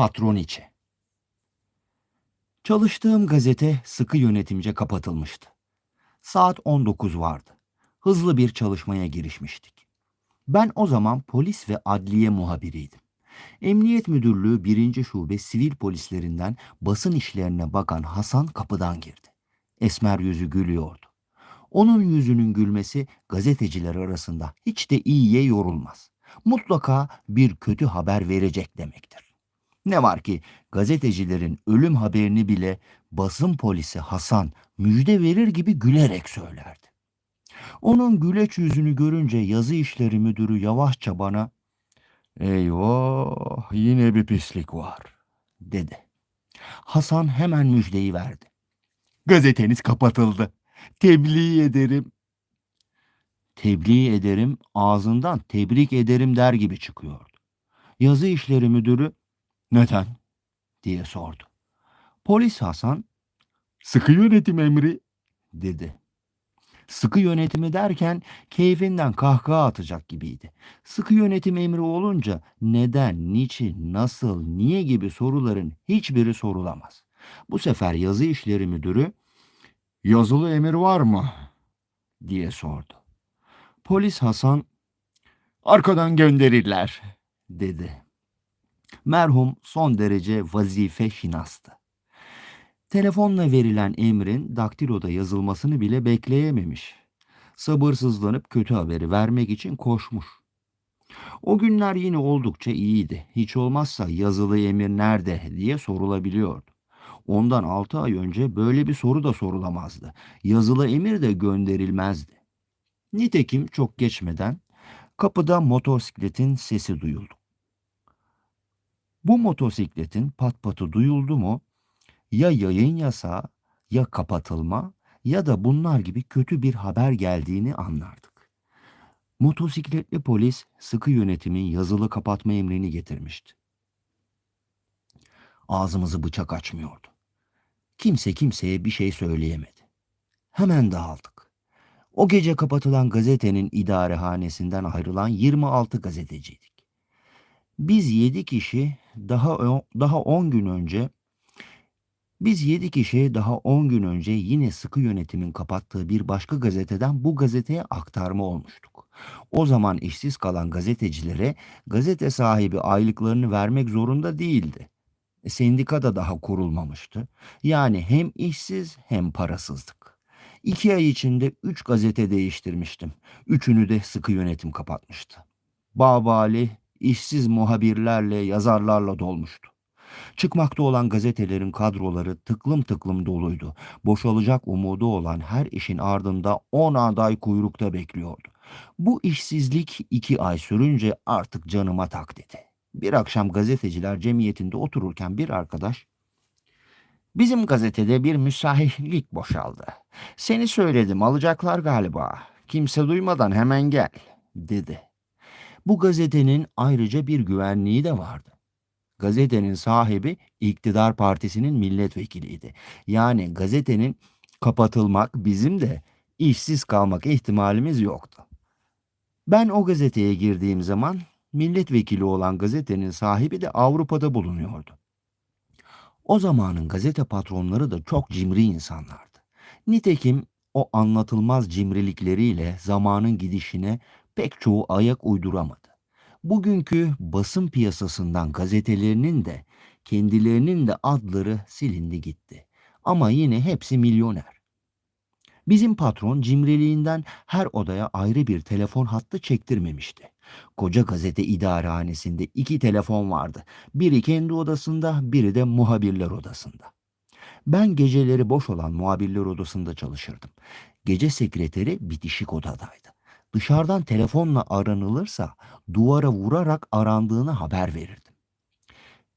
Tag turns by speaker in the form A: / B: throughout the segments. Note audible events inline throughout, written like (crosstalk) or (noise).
A: Patroniçe Çalıştığım gazete sıkı yönetimce kapatılmıştı. Saat 19 vardı. Hızlı bir çalışmaya girişmiştik. Ben o zaman polis ve adliye muhabiriydim. Emniyet Müdürlüğü 1. Şube sivil polislerinden basın işlerine bakan Hasan kapıdan girdi. Esmer yüzü gülüyordu. Onun yüzünün gülmesi gazeteciler arasında hiç de iyiye yorulmaz. Mutlaka bir kötü haber verecek demektir. Ne var ki gazetecilerin ölüm haberini bile basın polisi Hasan müjde verir gibi gülerek söylerdi. Onun güleç yüzünü görünce yazı işleri müdürü yavaşça bana Eyvah yine bir pislik var dedi. Hasan hemen müjdeyi verdi. Gazeteniz kapatıldı. Tebliğ ederim. Tebliğ ederim ağzından tebrik ederim der gibi çıkıyordu. Yazı işleri müdürü neden diye sordu. Polis Hasan sıkı yönetim emri dedi. Sıkı yönetimi derken keyfinden kahkaha atacak gibiydi. Sıkı yönetim emri olunca neden, niçin, nasıl, niye gibi soruların hiçbiri sorulamaz. Bu sefer yazı işleri müdürü yazılı emir var mı diye sordu. Polis Hasan arkadan gönderirler dedi. Merhum son derece vazife şinastı. Telefonla verilen emrin daktiloda yazılmasını bile bekleyememiş. Sabırsızlanıp kötü haberi vermek için koşmuş. O günler yine oldukça iyiydi. Hiç olmazsa yazılı emir nerede diye sorulabiliyordu. Ondan altı ay önce böyle bir soru da sorulamazdı. Yazılı emir de gönderilmezdi. Nitekim çok geçmeden kapıda motosikletin sesi duyuldu. Bu motosikletin pat patı duyuldu mu ya yayın yasağı ya kapatılma ya da bunlar gibi kötü bir haber geldiğini anlardık. Motosikletli polis sıkı yönetimin yazılı kapatma emrini getirmişti. Ağzımızı bıçak açmıyordu. Kimse kimseye bir şey söyleyemedi. Hemen dağıldık. O gece kapatılan gazetenin idarehanesinden ayrılan 26 gazeteciydik. Biz 7 kişi daha daha 10 gün önce biz 7 kişi daha 10 gün önce yine sıkı yönetimin kapattığı bir başka gazeteden bu gazeteye aktarma olmuştuk. O zaman işsiz kalan gazetecilere gazete sahibi aylıklarını vermek zorunda değildi. E, Sendika da daha kurulmamıştı. Yani hem işsiz hem parasızdık. İki ay içinde üç gazete değiştirmiştim. Üçünü de sıkı yönetim kapatmıştı. Babali işsiz muhabirlerle, yazarlarla dolmuştu. Çıkmakta olan gazetelerin kadroları tıklım tıklım doluydu. Boşalacak umudu olan her işin ardında 10 aday kuyrukta bekliyordu. Bu işsizlik iki ay sürünce artık canıma tak dedi. Bir akşam gazeteciler cemiyetinde otururken bir arkadaş Bizim gazetede bir müsahihlik boşaldı. Seni söyledim alacaklar galiba. Kimse duymadan hemen gel dedi. Bu gazetenin ayrıca bir güvenliği de vardı. Gazetenin sahibi iktidar partisinin milletvekiliydi. Yani gazetenin kapatılmak bizim de işsiz kalmak ihtimalimiz yoktu. Ben o gazeteye girdiğim zaman milletvekili olan gazetenin sahibi de Avrupa'da bulunuyordu. O zamanın gazete patronları da çok cimri insanlardı. Nitekim o anlatılmaz cimrilikleriyle zamanın gidişine pek çoğu ayak uyduramadı. Bugünkü basın piyasasından gazetelerinin de kendilerinin de adları silindi gitti. Ama yine hepsi milyoner. Bizim patron cimriliğinden her odaya ayrı bir telefon hattı çektirmemişti. Koca gazete idarehanesinde iki telefon vardı. Biri kendi odasında, biri de muhabirler odasında. Ben geceleri boş olan muhabirler odasında çalışırdım. Gece sekreteri bitişik odadaydı. Dışarıdan telefonla aranılırsa duvara vurarak arandığını haber verirdim.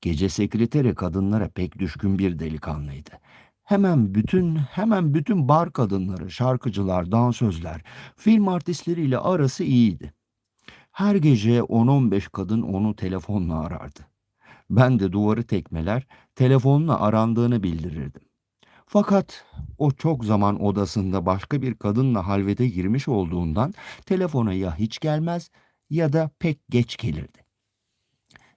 A: Gece sekreteri kadınlara pek düşkün bir delikanlıydı. Hemen bütün hemen bütün bar kadınları, şarkıcılar, dansözler, film artistleriyle arası iyiydi. Her gece 10-15 kadın onu telefonla arardı. Ben de duvarı tekmeler, telefonla arandığını bildirirdim. Fakat o çok zaman odasında başka bir kadınla halvete girmiş olduğundan telefona ya hiç gelmez ya da pek geç gelirdi.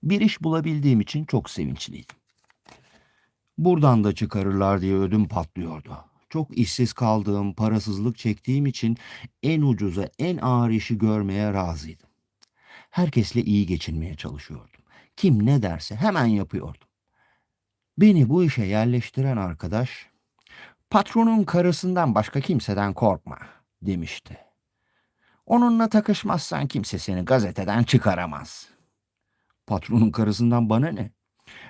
A: Bir iş bulabildiğim için çok sevinçliydim. Buradan da çıkarırlar diye ödüm patlıyordu. Çok işsiz kaldığım, parasızlık çektiğim için en ucuza, en ağır işi görmeye razıydım. Herkesle iyi geçinmeye çalışıyordum. Kim ne derse hemen yapıyordum. Beni bu işe yerleştiren arkadaş, patronun karısından başka kimseden korkma demişti. Onunla takışmazsan kimse seni gazeteden çıkaramaz. Patronun karısından bana ne?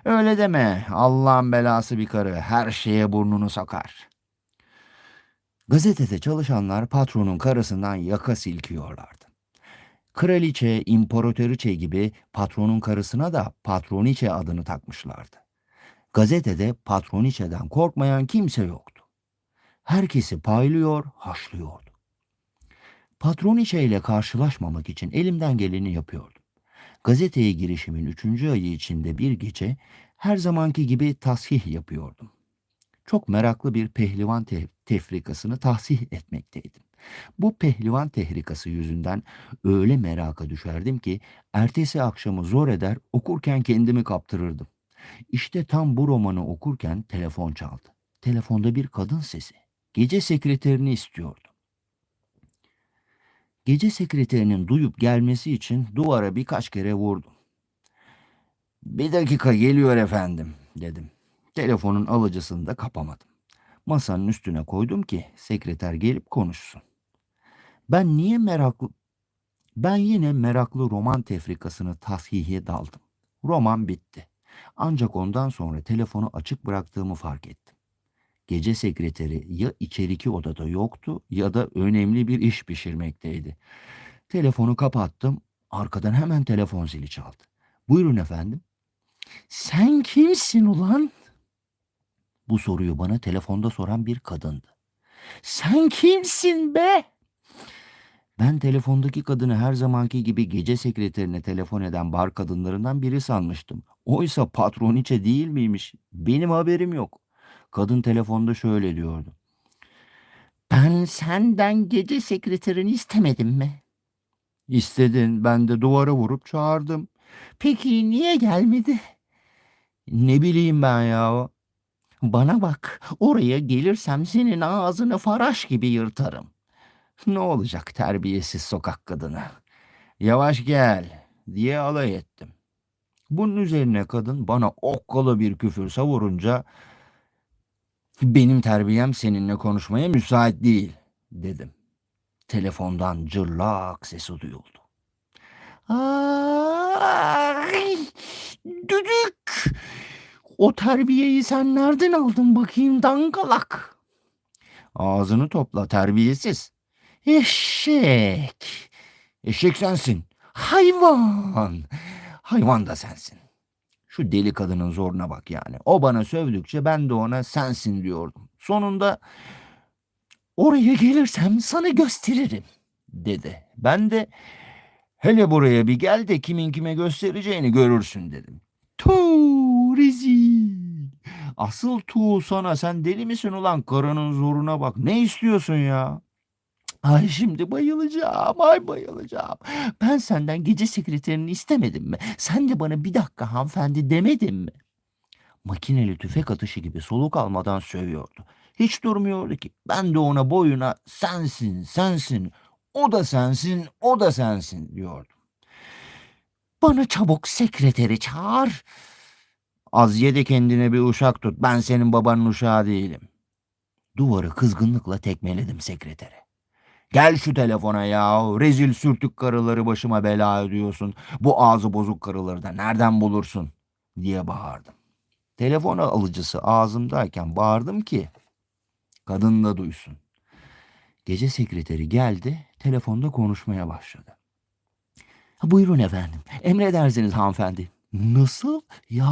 A: Öyle deme. Allah'ın belası bir karı. Her şeye burnunu sokar. Gazetede çalışanlar patronun karısından yaka silkiyorlardı. Kraliçe, imparatoriçe gibi patronun karısına da patroniçe adını takmışlardı. Gazetede patroniçeden korkmayan kimse yoktu. Herkesi paylıyor, haşlıyordu. Patroniçe ile karşılaşmamak için elimden geleni yapıyordum. Gazeteye girişimin üçüncü ayı içinde bir gece her zamanki gibi tasih yapıyordum. Çok meraklı bir pehlivan te- tefrikasını tahsih etmekteydim. Bu pehlivan tehrikası yüzünden öyle meraka düşerdim ki ertesi akşamı zor eder okurken kendimi kaptırırdım. İşte tam bu romanı okurken telefon çaldı. Telefonda bir kadın sesi. Gece sekreterini istiyordu. Gece sekreterinin duyup gelmesi için duvara birkaç kere vurdum. Bir dakika geliyor efendim dedim. Telefonun alıcısını da kapamadım. Masanın üstüne koydum ki sekreter gelip konuşsun. Ben niye meraklı... Ben yine meraklı roman tefrikasını tashihe daldım. Roman bitti. Ancak ondan sonra telefonu açık bıraktığımı fark ettim. Gece sekreteri ya içeriki odada yoktu ya da önemli bir iş pişirmekteydi. Telefonu kapattım. Arkadan hemen telefon zili çaldı. Buyurun efendim. Sen kimsin ulan? Bu soruyu bana telefonda soran bir kadındı. Sen kimsin be? Ben telefondaki kadını her zamanki gibi gece sekreterine telefon eden bar kadınlarından biri sanmıştım. Oysa patroniçe değil miymiş? Benim haberim yok. Kadın telefonda şöyle diyordu. Ben senden gece sekreterini istemedim mi? İstedin. Ben de duvara vurup çağırdım. Peki niye gelmedi? Ne bileyim ben ya. Bana bak, oraya gelirsem senin ağzını faraş gibi yırtarım. Ne olacak terbiyesiz sokak kadını? Yavaş gel diye alay ettim. Bunun üzerine kadın bana okkalı bir küfür savurunca benim terbiyem seninle konuşmaya müsait değil dedim. Telefondan cırlak sesi duyuldu. Ay, düdük. O terbiyeyi sen nereden aldın bakayım dangalak? Ağzını topla terbiyesiz. Eşek. Eşek sensin. Hayvan. Hayvan da sensin. Şu deli kadının zoruna bak yani. O bana sövdükçe ben de ona sensin diyordum. Sonunda oraya gelirsem sana gösteririm dedi. Ben de hele buraya bir gel de kimin kime göstereceğini görürsün dedim. Tuuu. Asıl tuğ sana sen deli misin ulan karının zoruna bak. Ne istiyorsun ya? Ay şimdi bayılacağım, ay bayılacağım. Ben senden gece sekreterini istemedim mi? Sen de bana bir dakika hanımefendi demedin mi? Makineli tüfek atışı gibi soluk almadan sövüyordu. Hiç durmuyordu ki. Ben de ona boyuna sensin, sensin, o da sensin, o da sensin diyordum. Bana çabuk sekreteri çağır. Az ye de kendine bir uşak tut. Ben senin babanın uşağı değilim. Duvarı kızgınlıkla tekmeledim sekretere. Gel şu telefona ya. Rezil sürtük karıları başıma bela ediyorsun. Bu ağzı bozuk karıları da nereden bulursun? diye bağırdım. Telefon alıcısı ağzımdayken bağırdım ki kadın da duysun. Gece sekreteri geldi, telefonda konuşmaya başladı. Buyurun efendim, emredersiniz hanımefendi. Nasıl? Ya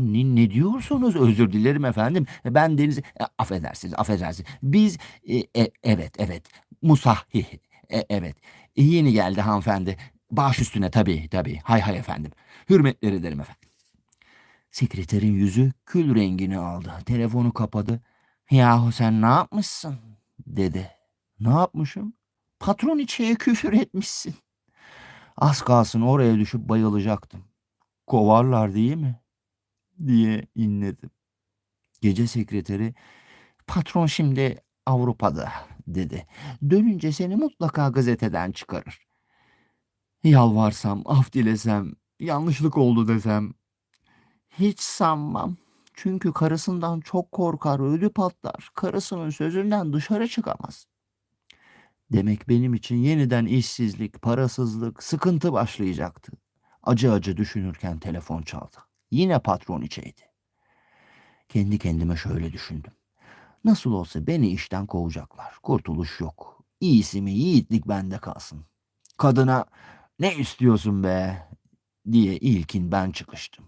A: ne, ne diyorsunuz? Özür dilerim efendim. Ben Deniz... E, affedersiniz, affedersiniz. Biz... e, e, evet, evet. Musahhih. E, evet. E, yeni geldi hanımefendi. Baş üstüne tabii, tabii. Hay hay efendim. Hürmetler ederim efendim. Sekreterin yüzü kül rengini aldı. Telefonu kapadı. Yahu sen ne yapmışsın? dedi. Ne yapmışım? Patron içeye küfür etmişsin. Az kalsın oraya düşüp bayılacaktım. Kovarlar değil mi? diye inledim. Gece sekreteri patron şimdi Avrupa'da dedi. Dönünce seni mutlaka gazeteden çıkarır. Yalvarsam, af dilesem, yanlışlık oldu desem hiç sanmam. Çünkü karısından çok korkar, ödü patlar. Karısının sözünden dışarı çıkamaz. Demek benim için yeniden işsizlik, parasızlık, sıkıntı başlayacaktı. Acı acı düşünürken telefon çaldı. Yine patron içeydi. Kendi kendime şöyle düşündüm. Nasıl olsa beni işten kovacaklar. Kurtuluş yok. İyisi mi yiğitlik bende kalsın. Kadına ne istiyorsun be diye ilkin ben çıkıştım.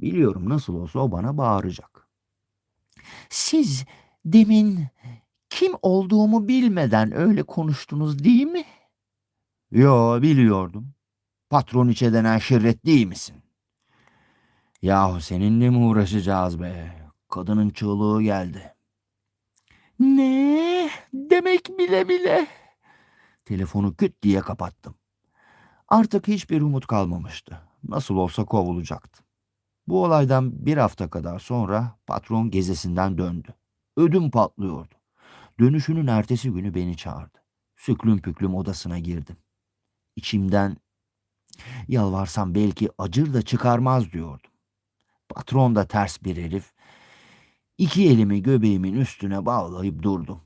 A: Biliyorum nasıl olsa o bana bağıracak. Siz demin kim olduğumu bilmeden öyle konuştunuz değil mi? Yo biliyordum. Patron içe denen şirret değil misin? Yahu seninle mi uğraşacağız be? Kadının çığlığı geldi. Ne? Demek bile bile. Telefonu küt diye kapattım. Artık hiçbir umut kalmamıştı. Nasıl olsa kovulacaktı. Bu olaydan bir hafta kadar sonra patron gezisinden döndü. Ödüm patlıyordu. Dönüşünün ertesi günü beni çağırdı. Süklüm püklüm odasına girdim. İçimden yalvarsam belki acır da çıkarmaz diyordum. Patron da ters bir herif. İki elimi göbeğimin üstüne bağlayıp durdum.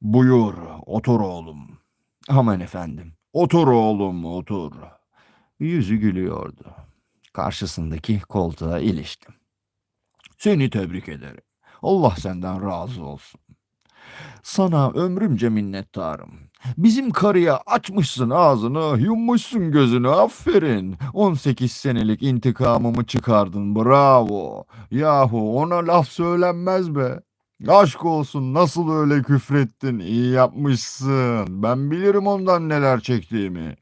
A: Buyur, otur oğlum. Aman efendim, otur oğlum, otur. Yüzü gülüyordu. Karşısındaki koltuğa iliştim. Seni tebrik ederim. Allah senden razı olsun. Sana ömrümce minnettarım. Bizim karıya açmışsın ağzını, yummuşsun gözünü, aferin. 18 senelik intikamımı çıkardın, bravo. Yahu ona laf söylenmez be. Aşk olsun nasıl öyle küfrettin, iyi yapmışsın. Ben bilirim ondan neler çektiğimi.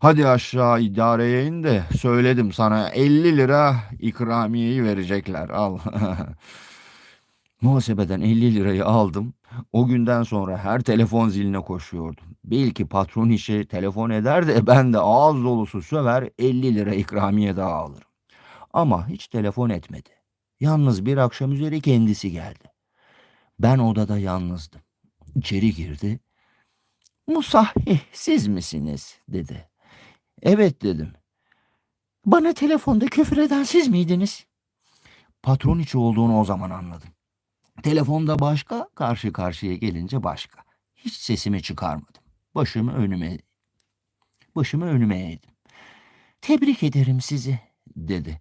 A: Hadi aşağı idareye in de söyledim sana 50 lira ikramiyeyi verecekler al. (laughs) Muhasebeden 50 lirayı aldım. O günden sonra her telefon ziline koşuyordum. Belki patron işe telefon eder de ben de ağız dolusu söver 50 lira ikramiye daha alırım. Ama hiç telefon etmedi. Yalnız bir akşam üzeri kendisi geldi. Ben odada yalnızdım. İçeri girdi. Musahih siz misiniz dedi. Evet dedim. Bana telefonda küfür eden siz miydiniz? Patron içi olduğunu o zaman anladım. Telefonda başka, karşı karşıya gelince başka. Hiç sesimi çıkarmadım. Başımı önüme başımı önüme eğdim. Tebrik ederim sizi dedi.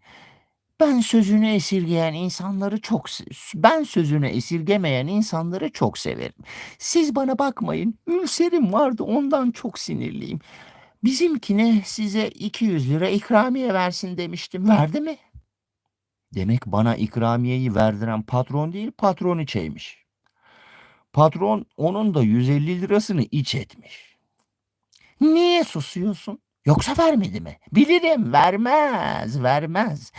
A: Ben sözünü esirgeyen insanları çok ben sözünü esirgemeyen insanları çok severim. Siz bana bakmayın. Ülserim vardı ondan çok sinirliyim. Bizimkine size 200 lira ikramiye versin demiştim. Verdi mi? Demek bana ikramiyeyi verdiren patron değil patron içeymiş. Patron onun da 150 lirasını iç etmiş. Niye susuyorsun? Yoksa vermedi mi? Bilirim vermez vermez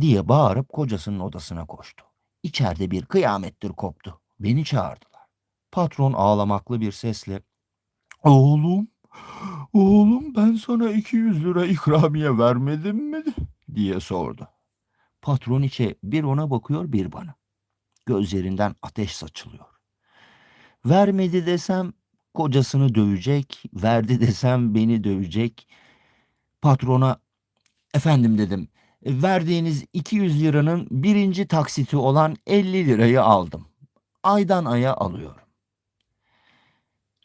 A: diye bağırıp kocasının odasına koştu. İçeride bir kıyamettir koptu. Beni çağırdılar. Patron ağlamaklı bir sesle Oğlum, oğlum ben sana 200 lira ikramiye vermedim mi? diye sordu. Patron içe bir ona bakıyor bir bana. Gözlerinden ateş saçılıyor. Vermedi desem kocasını dövecek, verdi desem beni dövecek. Patrona efendim dedim. Verdiğiniz 200 liranın birinci taksiti olan 50 lirayı aldım. Aydan aya alıyorum.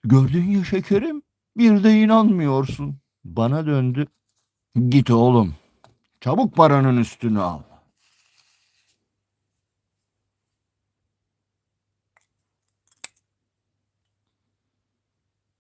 A: Gördün ya şekerim, bir de inanmıyorsun. Bana döndü. Git oğlum, çabuk paranın üstünü al.